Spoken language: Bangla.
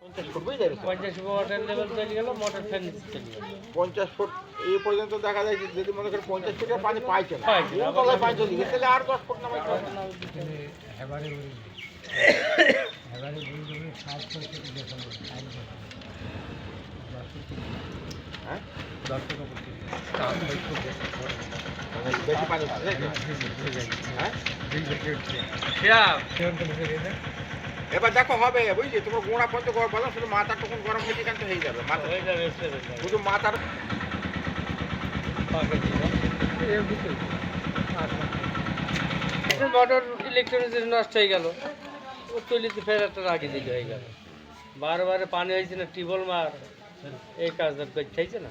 পঞ্চাশ ফুট ফুট এই পর্যন্ত দেখা যায় যদি মনে করেন পঞ্চাশ ফুটের পানি পাইছে না পাইছে না, এই তলায় পানি চলে গেছে তাহলে আর দশ ফুট নামাই হ্যাঁ বেশি পানি পাবে হ্যাঁ এবার দেখো হবে বুঝলি? তোমার গোড়া পর্যন্ত গরম বলো শুধু মাথা তখন গরম হয়ে যেখান হয়ে যাবে মাথা। হয়ে যাবে শুধু মাথার দাও। মোটর ইলেকট্রনিক্স নষ্ট হয়ে গেল। তুলিতে ফের একটা রাগে দিতে হয়ে গেল। বারবারে পানি হয়েছে না, টিবল মার। এই কাজ করতে চাইছে না।